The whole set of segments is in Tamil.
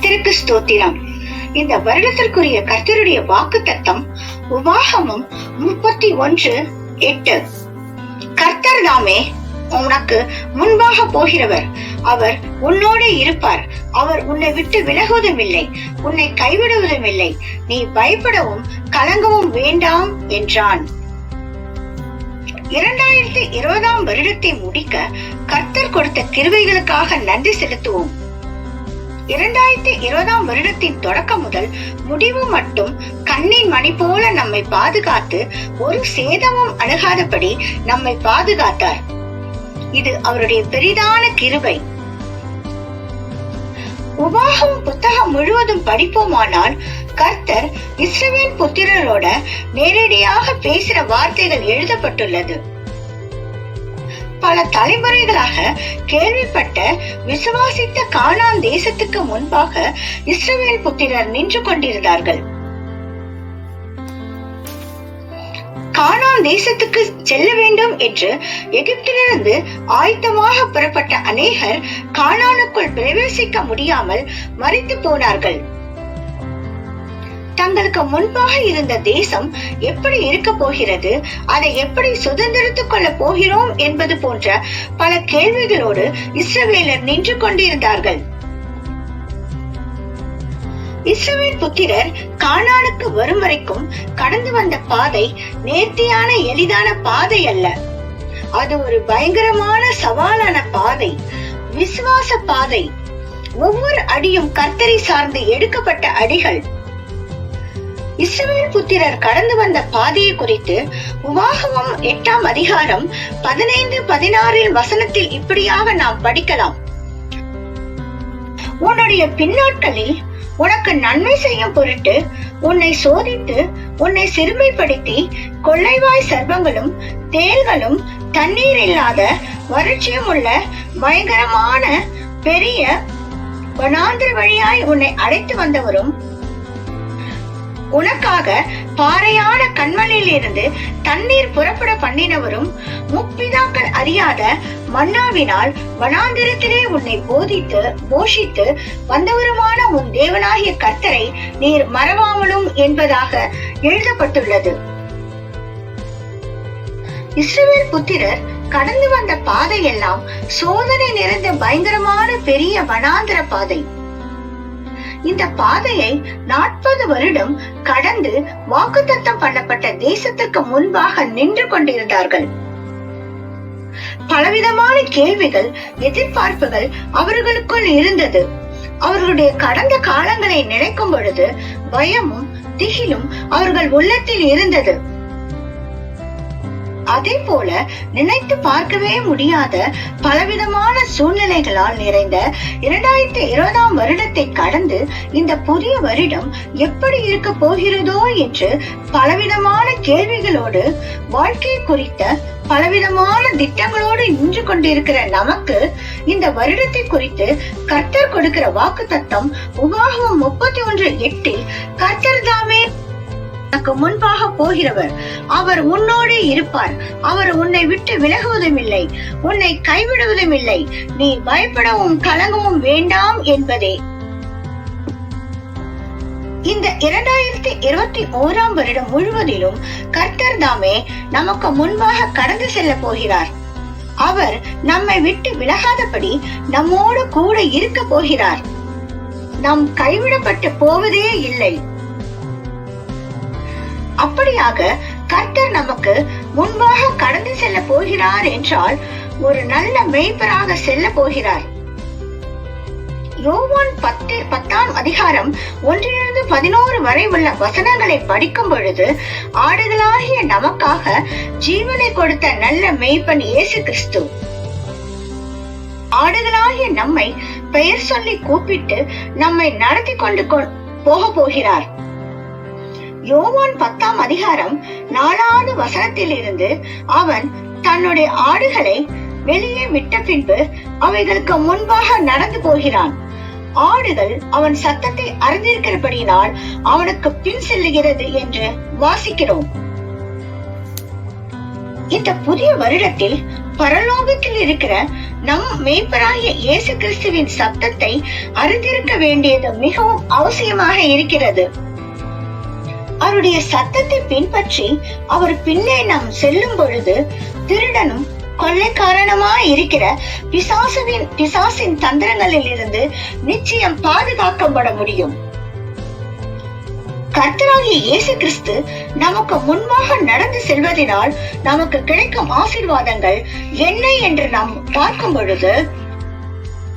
கர்த்தருக்கு ஸ்தோத்திரம். இந்த வருடத்திற்குரிய கர்த்தருடைய வாக்கு தத்தம் உபாகமும் முப்பத்தி ஒன்று எட்டு. கர்த்தர் தாமே உனக்கு முன்பாக போகிறவர். அவர் உன்னோடு இருப்பார். அவர் உன்னை விட்டு விலகுவதும் இல்லை உன்னை கைவிடுவதும் இல்லை நீ பயப்படவும் கலங்கவும் வேண்டாம் என்றான். இரண்டாயிரத்தி இருபதாம் வருடத்தை முடிக்க கர்த்தர் கொடுத்த கிருவைகளுக்காக நன்றி செலுத்துவோம். இரண்டாயிரத்தி இருபதாம் வருடத்தின் தொடக்கம் முதல் முடிவு மட்டும் கண்ணின் மணி போல நம்மை பாதுகாத்து ஒரு சேதமும் அணுகாதபடி நம்மை பாதுகாத்தார். இது அவருடைய பெரிதான கிருபை. உபாகம் புத்தகம் முழுவதும் படிப்போமானால் கர்த்தர் இஸ்ரவேல் புத்திரரோட நேரடியாக பேசுற வார்த்தைகள் எழுதப்பட்டுள்ளது. பல தலைமுறைகளாக கேள்விப்பட்ட விசுவாசித்த கானான் தேசத்துக்கு முன்பாக இஸ்ரவேல் புத்திரர் நின்று கொண்டிருந்தார்கள். கானான் தேசத்துக்கு செல்ல வேண்டும் என்று எகிப்திலிருந்து ஆயத்தமாக புறப்பட்ட அநேகர் கானானுக்குள் பிரவேசிக்க முடியாமல் மறித்து போனார்கள். தங்களுக்கு முன்பாக இருந்த தேசம் எப்படி இருக்க போகிறது? அதை எப்படி சுதந்திரித்துக் கொள்ள போகிறோம் என்பது போன்ற பல கேள்விகளோடு இஸ்ரவேலர் நின்று கொண்டிருந்தார்கள். இஸ்ரவேல் புத்திரர் கானானுக்கு வரும் வரைக்கும் கடந்து வந்த பாதை நேர்த்தியான எளிதான பாதை அல்ல. அது ஒரு பயங்கரமான சவாலான பாதை விசுவாச பாதை. ஒவ்வொரு அடியும் கர்த்தரை சார்ந்து எடுக்கப்பட்ட அடிகள். இஸ்ரவேல் புத்திரர் கடந்து வந்த பாதையை குறித்து உவாகமம் எட்டாம் அதிகாரம் பதினைந்து பதினாறில் வசனத்தில் இப்படியாக நாம் படிக்கலாம். உன்னுடைய பின்னாட்களில் உனக்கு நன்மை செய்யும் பொருட்டு உன்னை சோதித்து உன்னை சிறுமைப்படுத்தி கொள்ளைவாய் சர்வங்களும் தேள்களும் தண்ணீர் இல்லாத வறட்சியும் உள்ள பயங்கரமான பெரிய வனாந்திர வழியாய் உன்னை அழைத்து வந்தவரும் உனக்காக பாறையான கண்மலையில் இருந்து தண்ணீர் புறப்பட பண்ணினவரும் முப்பிதாக்கள் அறியாத மன்னாவினால் வனாந்திரத்திலே உன்னை போதித்து போஷித்து வந்தவருமான உன் தேவனாகிய கர்த்தரை நீர் மறவாமலும் என்பதாக எழுதப்பட்டுள்ளது. இஸ்ரவேல் புத்திரர் கடந்து வந்த பாதையெல்லாம் சோதனை நிறைந்த பயங்கரமான பெரிய வனாந்திர பாதை. இந்த பாதையை நாற்பது வருடம் கடந்து வாக்குத்தத்தம் பண்ணப்பட்ட தேசத்துக்கு முன்பாக நின்று கொண்டிருந்தார்கள். பலவிதமான கேள்விகள் எதிர்பார்ப்புகள் அவர்களுக்குள் இருந்தது. அவர்களுடைய கடந்த காலங்களை நினைக்கும் பொழுது பயமும் திகிலும் அவர்கள் உள்ளத்தில் இருந்தது. அதே போல நினைத்து பார்க்கவே முடியாத பலவிதமான சூழ்நிலைகளால் நிறைந்த இரண்டாயிரத்தி இருபதாம் வருடத்தை கடந்து இந்த புதிய வருடம் எப்படி இருக்க போகிறதோ என்று பலவிதமான கேள்விகளோடு வாழ்க்கை குறித்த பலவிதமான திட்டங்களோடு நின்று கொண்டிருக்கிற நமக்கு இந்த வருடத்தை குறித்து கர்த்தர் கொடுக்கிற வாக்கு தத்தம் உபாகமம் முப்பத்தி ஒன்று எட்டில் கர்த்தர் தாமே உனக்கு முன்பாக போகிறவர். அவர் உன்னோடு இருப்பார். அவர் உன்னை விட்டு விலகுவதும் இல்லை உன்னை கைவிடுவதும் இல்லை நீ பயப்படவும் கலங்கவும் வேண்டாம் என்பதே. இந்த இரண்டாயிரத்தி இருபத்தி ஓராம் வருடம் முழுவதிலும் கர்த்தர் தாமே நமக்கு முன்பாக கடந்து செல்ல போகிறார். அவர் நம்மை விட்டு விலகாதபடி நம்மோடு கூட இருக்க போகிறார். நாம் கைவிடப்பட்டு போவதே இல்லை. அப்படியாக கர்த்தர் நமக்கு முன்பாக கடந்து செல்ல போகிறார் என்றால் ஒரு நல்ல மெய்ப்பராக செல்ல போகிறார். யோவான் பத்து பத்தாம் அதிகாரம் ஒன்றிலிருந்து பதினோரு வரை உள்ள வசனங்களை படிக்கும் பொழுது ஆடுகளாகிய நமக்காக ஜீவனை கொடுத்த நல்ல மெய்ப்பன் இயேசு கிறிஸ்து. ஆடுகளாகிய நம்மை பெயர் சொல்லி கூப்பிட்டு நம்மை நடத்தி கொண்டு போக போகிறார். யோவான் பத்தாம் அதிகாரம் நாலாவது வசனத்தில் இருந்து அவன் தன்னுடைய ஆடுகளை வெளியே விட்ட பின்பு அவைகளுக்கு முன்பாக நடந்து போகிறான். ஆடுகள் அவன் சத்தத்தை அறிந்திருக்கிறபடியினால் அவனுக்கு பின் செல்லுகிறது என்று வாசிக்கிறோம். இந்த புதிய வருடத்தில் பரலோகத்தில் இருக்கிற நம் மேய்ப்பராகிய இயேசு கிறிஸ்துவின் சத்தத்தை அறிந்திருக்க வேண்டியது மிகவும் அவசியமாக இருக்கிறது. அவருடைய சத்தத்தை பின்பற்றி அவர் பின்னே நாம் செல்லும் பொழுது திருடனும் கொள்ளைக்காரனுமாய் இருக்கிற பிசாசுவின் பிசாசின் தந்திரங்களில் இருந்து நிச்சயம் பாதுகாக்கப்பட முடியும். கர்த்தராகிய இயேசு கிறிஸ்து நமக்கு முன்பாக நடந்து செல்வதனால் நமக்கு கிடைக்கும் ஆசிர்வாதங்கள் என்ன என்று நாம் பார்க்கும் பொழுது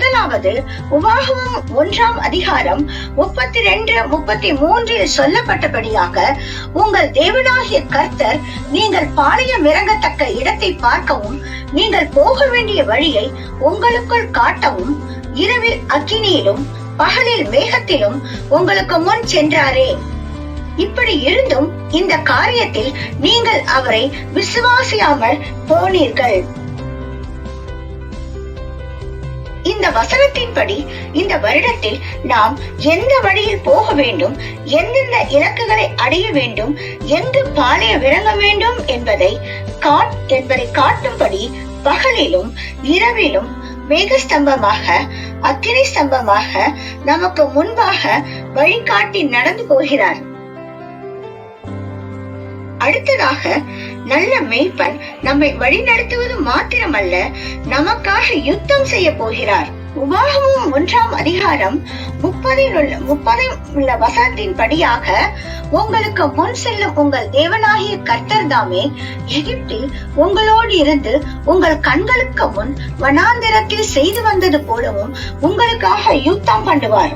முதலாவது உபாகமம் ஒன்றாம் அதிகாரம் முப்பத்தி ரெண்டு முப்பத்தி மூன்றில் சொல்லப்பட்டபடியாக உங்கள் தேவனாகிய கர்த்தர் நீங்கள் பாளையம் இறங்கத்தக்க இடத்தை பார்க்கவும் நீங்கள் போக வேண்டிய வழியை உங்களுக்குள் காட்டவும் இரவில் அக்கினியிலும் பகலில் மேகத்திலும் உங்களுக்கு முன் சென்றாரே. இப்படி இருந்தும் இந்த காரியத்தில் நீங்கள் அவரை விசுவாசியாமல் போனீர்கள். இந்த வசனத்தின்படி இந்த வருடத்தில் நாம் எந்த வழியில் போக வேண்டும் எந்தெந்த இலக்குகளை அடைய வேண்டும் எங்கு பாளைய விளங்க வேண்டும் என்பதை காட் என்பதை காட்டும்படி பகலிலும் இரவிலும் மேகஸ்தம்பமாக அக்கினி ஸ்தம்பமாக நமக்கு முன்பாக வழிகாட்டி நடந்து போகிறார். அடுத்ததாக நல்ல மேய்ப்பன் நம்மை வழிநடத்துவது மாத்திரமல்ல நமக்காக யுத்தம் செய்ய போகிறார். உபாகமும் ஒன்றாம் அதிகாரம் முப்பதில் உள்ள முப்பதில் உள்ள வசனத்தின் படியாக உங்களுக்கு முன் செல்லும் உங்கள் தேவனாகிய கர்த்தர் தாமே எகிப்தில் உங்களோடு இருந்து உங்கள் கண்களுக்கு முன் வனாந்திரத்தில் செய்து வந்தது போலவும் உங்களுக்காக யுத்தம் பண்ணுவார்.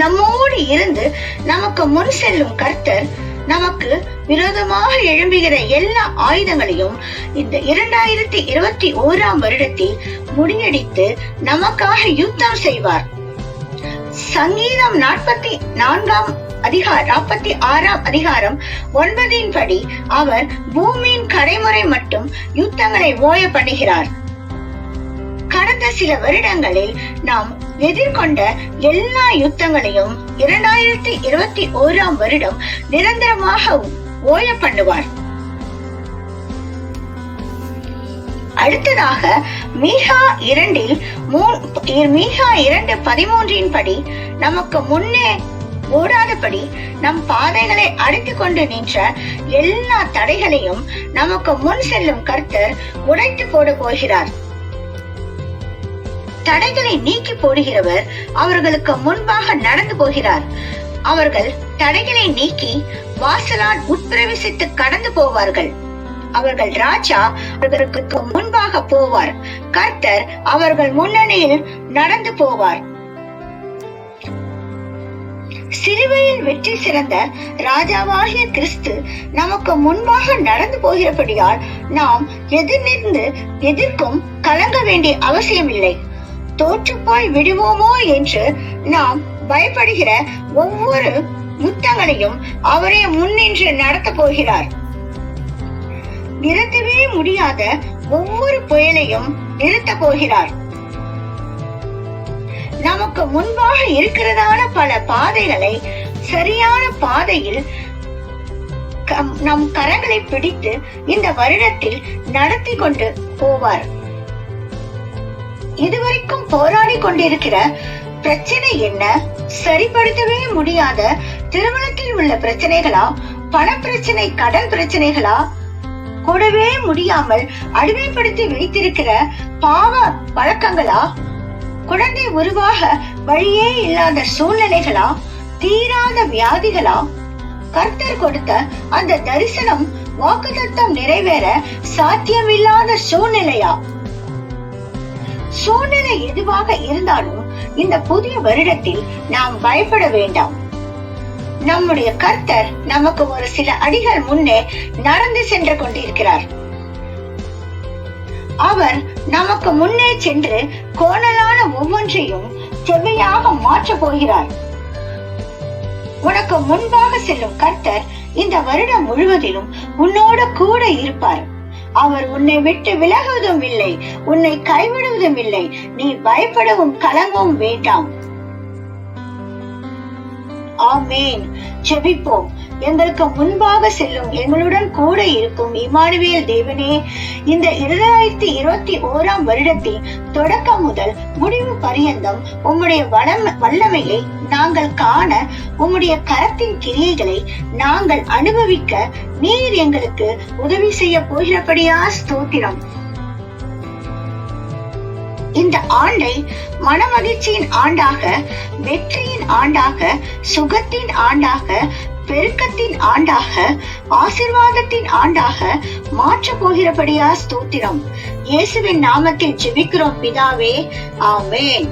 நம்மோடு இருந்து நமக்கு முன் செல்லும் கர்த்தர் நமக்கு விரோதமாக எழும்புகிற எல்லா ஆயுதங்களையும் இந்த இரண்டாயிரத்தி இருபத்தி ஓராம் வருடத்தில் முறியடித்து நமக்காக யுத்தம் செய்வார். சங்கீதம் நாற்பத்தி நான்காம் அதிகாரம் நாற்பத்தி ஆறாம் அதிகாரம் ஒன்பதின் படி அவர் பூமியின் கடைமுறை மட்டும் யுத்தங்களை ஓய பண்ணுகிறார் கடந்த சில வருடங்களில் நாம் எதிர்கொண்ட எல்லா யுத்தங்களையும் இரண்டாயிரத்தி இருபத்தி ஓராம் வருடம் நிரந்தரமாக ஓய பண்ணுவார் அடுத்ததாக மீகா இரண்டில் மீகா இரண்டு பதிமூன்றின் படி நமக்கு முன்னே ஓடாதபடி நம் பாதைகளை அடைத்துக் கொண்டு நின்ற எல்லா தடைகளையும் நமக்கு முன் செல்லும் கர்த்தர் உடைத்து போட போகிறார். தடைகளை நீக்கி போடுகிறவர் அவர்களுக்கு முன்பாக நடந்து போகிறார். அவர்கள் தடைகளை நீக்கி வாசலால் உட்பிரவேசித்து கடந்து போவார்கள். அவர்கள் ராஜா அவர்களுக்கு முன்பாக போவார். கர்த்தர் அவர்கள் முன்னணியில் நடந்து போவார். சிலுவையில் வெற்றி சிறந்த ராஜாவாகிய கிறிஸ்து நமக்கு முன்பாக நடந்து போகிறபடியால் நாம் எதிர்நிருந்து எதிர்க்கும் கலங்க வேண்டிய அவசியமில்லை. இல்லை தோற்றுப்போய் விடுவோமோ என்று நாம் பயப்படுகிற ஒவ்வொரு முத்தங்களையும் அவரே முன்னின்று நடத்த போகிறார். நிறுத்தவே முடியாத ஒவ்வொரு புயலையும் நிறுத்த போகிறார். நமக்கு முன்பாக இருக்கிறதான பல பாதைகளை சரியான பாதையில் நம் கரங்களை பிடித்து இந்த வருடத்தில் நடத்தி கொண்டு போவார். இதுவரைக்கும் போராடி கொண்டிருக்கிற பிரச்சனை என்ன? சரிப்படுத்தவே முடியாத திருமணத்தில் உள்ள பிரச்சனைகளா? பண பிரச்சனை கடன் பிரச்சனைகளா? கூடவே முடியாமல் அடிமைப்படுத்தி வைத்திருக்கிற பாவ பழக்கங்களா குழந்தை உருவாக வழியே இல்லாத சூழ்நிலைகளா? தீராத வியாதிகளா? கர்த்தர் கொடுத்த அந்த தரிசனம் வாக்குத்தத்தம் நிறைவேற சாத்தியமில்லாத சூழ்நிலையா? சூழ்நிலை எதுவாக இருந்தாலும் இந்த புதிய வருடத்தில் நாம் பயப்பட வேண்டாம். நம்முடைய கர்த்தர் நமக்கு ஒரு சில அடிகள் முன்னே நடந்து சென்று கொண்டிருக்கிறார். அவர் நமக்கு முன்னே சென்று கோணலான ஒவ்வொன்றையும் செவ்வையாக மாற்ற போகிறார். உனக்கு முன்பாக செல்லும் கர்த்தர் இந்த வருடம் முழுவதிலும் உன்னோட கூட இருப்பார். அவர் உன்னை விட்டு விலகுவதும் இல்லை. உன்னை கைவிடுவதும் இல்லை. நீ பயப்படவும் கலங்கவும் வேண்டாம். ஆமேன். ஜெபிப்போம். எங்களுக்கு முன்பாக செல்லும் எங்களுடன் கூட இருக்கும் இமானுவேல் தேவனே இந்த இரண்டாயிரத்தி இருபத்தி ஓராம் வருடத்தின் தொடக்கம் முதல் முடிவு பரியந்தம் உம்முடைய வல்லமையை நாங்கள் காண உம்முடைய கரத்தின் கிரியைகளை நாங்கள் அனுபவிக்க நீர் எங்களுக்கு உதவி செய்ய போகிறபடியா ஸ்தோத்திரம். இந்த ஆண்டை மனமகிழ்ச்சியின் ஆண்டாக வெற்றியின் ஆண்டாக சுகத்தின் ஆண்டாக பெருக்கத்தின் ஆண்டாக ஆசிர்வாதத்தின் ஆண்டாக மாற்ற போகிறபடியா ஸ்தோத்திரம். இயேசுவின் நாமத்தில் ஜெபிக்கிறோம் பிதாவே ஆமேன்.